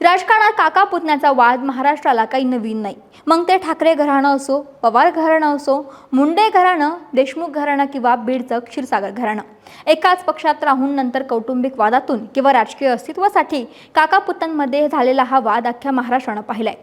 राजकारणात काका पुतण्याचा वाद महाराष्ट्राला काही नवीन नाही. मग ते ठाकरे घराणं असो पवार घराणं असो मुंडे घराणं देशमुख घराणं किंवा बीडचं क्षीरसागर घराणं. एकाच पक्षात राहून नंतर कौटुंबिक वादातून किंवा राजकीय अस्तित्वासाठी काकापुतांमध्ये झालेला हा वाद अख्ख्या महाराष्ट्रानं पाहिलाय.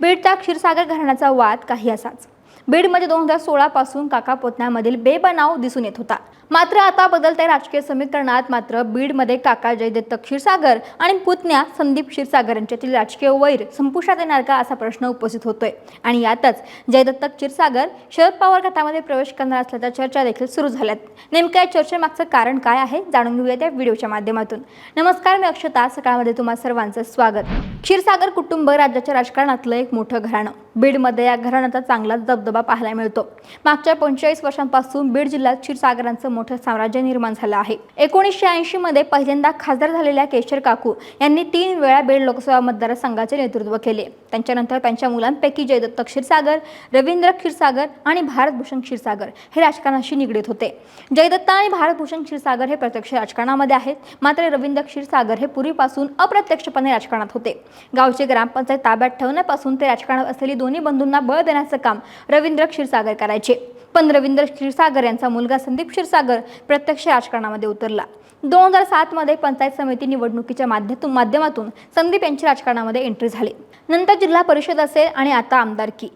बीडच्या क्षीरसागर घराण्याचा वाद काही असाच. बीडमध्ये दोन हजार सोळा पासून काका पोतण्यामधील बेबनाव दिसून येत होता. मात्र आता बदलत्या राजकीय समीकरणात मात्र बीडमध्ये काका जयदत्त क्षीरसागर आणि पुतण्या संदीप क्षीरसागर यांच्यातील राजकीय वैर संपुष्टात येणार का असा प्रश्न उपस्थित होतोय. आणि यातच जयदत्त क्षीरसागर शरद पवार गटामध्ये प्रवेश करणार असल्याच्या चर्चा देखील सुरू झाल्यात. नेमक्या या चर्चेमागचं कारण काय आहे जाणून घेऊया त्या व्हिडिओच्या माध्यमातून. नमस्कार मी अक्षता. सकाळमध्ये तुम्हा सर्वांचं स्वागत. क्षीरसागर कुटुंब राज्याच्या राजकारणातलं एक मोठं घराणं. बीडमध्ये या घराण्याचा चांगलाच दबदबा पाहायला मिळतो. मागच्या पंचेचाळीस वर्षांपासून बीड जिल्ह्यात क्षीरसागरांचं मोठं साम्राज्य निर्माण झालं आहे. एकोणीसशे ऐंशी मध्ये पहिल्यांदा खासदार झालेल्या केशर काकू यांनी तीन वेळा बीड लोकसभा मतदारसंघाचे नेतृत्व केले. त्यांच्यानंतर त्यांच्या मुलांपैकी जयदत्त क्षीरसागर रवींद्र क्षीरसागर आणि भारतभूषण क्षीरसागर हे राजकारणाशी निगडीत होते. जयदत्त आणि भारतभूषण क्षीरसागर हे प्रत्यक्ष राजकारणामध्ये आहेत. मात्र रवींद्र क्षीरसागर हे पूर्वीपासून अप्रत्यक्षपणे राजकारणात होते. गावचे ग्रामपंचायत ताब्यात ठेवण्यापासून ते राजकारणात असलेली दोन्ही बंधूंना बळ देण्याचं काम रवींद्र क्षीरसागर करायचे. पण रवींद्र क्षीरसागर यांचा मुलगा संदीप क्षीरसागर प्रत्यक्ष राजकारणामध्ये उतरला. दोन हजार सातमध्ये पंचायत समिती निवडणुकीच्या माध्यमातून माध्यमातून संदीप यांची राजकारणामध्ये एंट्री झाली. नंतर जिल्हा परिषद असेल आणि आता आमदारकी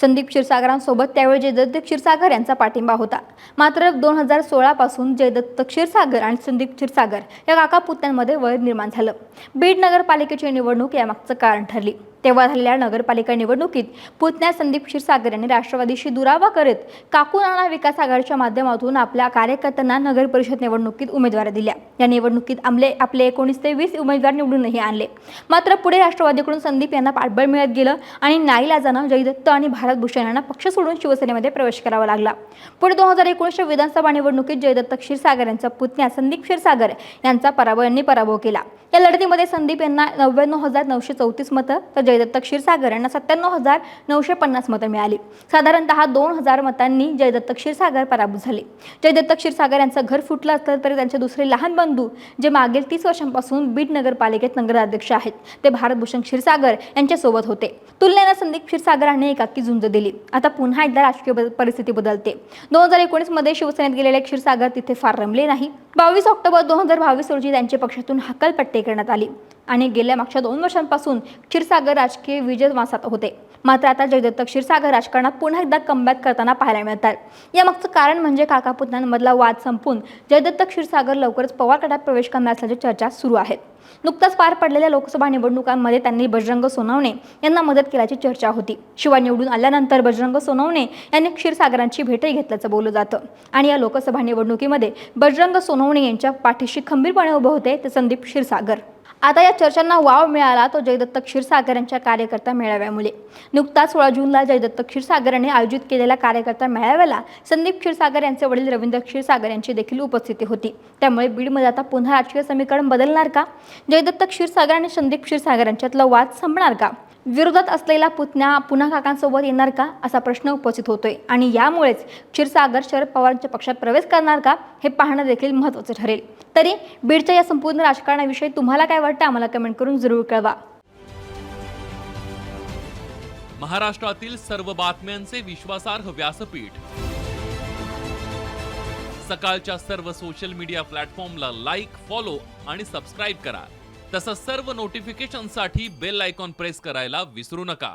संदीप क्षीरसागरांसोबत त्यावेळी जयदत्त क्षीरसागर यांचा पाठिंबा होता. मात्र दोन हजार सोळापासून जयदत्त क्षीरसागर आणि संदीप क्षीरसागर या काका पुत्यांमध्ये वैर निर्माण झालं. बीड नगरपालिकेची निवडणूक यामागचं कारण ठरली. तेव्हा झालेल्या नगरपालिका निवडणुकीत पुतण्या संदीप क्षीरसागर यांनी राष्ट्रवादीशी दुरावा करत काकू नाना विकास आघाडीच्या माध्यमातून आपल्या कार्यकर्त्यांना नगर परिषद निवडणुकीत उमेदवारी दिल्या. या निवडणुकीत आमले आपले एकोणीस ते वीस उमेदवार निवडूनही आणले. मात्र पुढे राष्ट्रवादीकडून संदीप यांना पाठबळ मिळत गेलं आणि नाईलाजानं जयदत्त आणि भारतभूषण यांना पक्ष सोडून शिवसेनेमध्ये प्रवेश करावा लागला. पुढे दोन हजार एकोणीसच्या विधानसभा निवडणुकीत जयदत्त क्षीरसागर यांचा पुतण्या संदीप क्षीरसागर यांचा पराभव यांनी पराभव केला. या लढतीमध्ये संदीप यांना नव्याण्णव हजार नऊशे चौतीस मतं तर जयदत्त क्षीरसागर यांना सत्त्याण्णव हजार नऊशे पन्नास मतं मिळाली. साधारणतः दोन हजार मतांनी जयदत्त क्षीरसागर पराभूत झाले. जयदत्त क्षीरसागर यांचं घर फुटलं असलं तरी त्यांचे दुसरे लहान बंधू जे मागील तीस वर्षांपासून बीड नगरपालिकेत नगराध्यक्ष आहेत ते भारतभूषण क्षीरसागर यांच्यासोबत होते. तुलनेनं संदीप क्षीरसागरांनी एकाकी झुंज दिली. आता पुन्हा एकदा राजकीय परिस्थिती बदलते. दोन हजार एकोणीसमध्ये शिवसेनेत गेलेले क्षीरसागर तिथे फार रमले नाही. बावीस ऑक्टोबर दोन हजार बावीस रोजी त्यांच्या पक्षातून हकलपट्टी करण्यात आली. आणि गेल्या मागच्या दोन वर्षांपासून क्षीरसागर राजकीय विजय वासात होते. मात्र आता जयदत्त क्षीरसागर राजकारणात पुन्हा एकदा कमबॅक करताना पाहायला मिळतात यामागचं कारण म्हणजे काका पुतण्यांमधला वाद संपून जयदत्त क्षीरसागर लवकरच पवार गटात प्रवेश करणार असल्याच्या चर्चा सुरू आहेत नुकताच पार पडलेल्या लोकसभा निवडणुकांमध्ये त्यांनी बजरंग सोनवणे यांना मदत केल्याची चर्चा होती. शिवाय निवडून आल्यानंतर बजरंग सोनवणे यांनी क्षीरसागरांची भेटही घेतल्याचं बोललं जातं. आणि या लोकसभा निवडणुकीमध्ये बजरंग सोनवणे यांच्या पाठीशी खंबीरपणे उभं होते ते संदीप क्षीरसागर. आता या चर्चांना वाव मिळाला तो जयदत्त क्षीरसागर यांच्या कार्यकर्ता मेळाव्यामुळे नुकताच सोळा जूनला जयदत्त क्षीरसागर यांनी आयोजित केलेल्या कार्यकर्ता मेळाव्याला संदीप क्षीरसागर यांचे वडील रवींद्र क्षीरसागर यांची देखील उपस्थिती होती. त्यामुळे बीडमध्ये आता पुन्हा राजकीय समीकरण बदलणार का? जयदत्त क्षीरसागर आणि संदीप क्षीरसागर यांच्यातला वाद संपणार का? विरोधात असलेला पुतण्या पुन्हा काकांसोबत येणार का? असा प्रश्न उपस्थित होतोय. आणि यामुळेच क्षीरसागर शरद पवारांच्या पक्षात प्रवेश करणार का? हे पाहणं देखील महत्त्वाचं ठरेल. तरी बीडच्या या संपूर्ण राजकारणाविषयी तुम्हाला काय वाटतं आम्हाला कमेंट करून जरूर कळवा. महाराष्ट्रातील सर्व बातम्यांचे विश्वासार्ह व्यासपीठ. सकाळच्या सर्व सोशल मीडिया प्लॅटफॉर्मला लाईक फॉलो आणि सबस्क्राईब करा. तसंच सर्व नोटिफिकेशनसाठी बेल आयकॉन प्रेस करायला विसरू नका.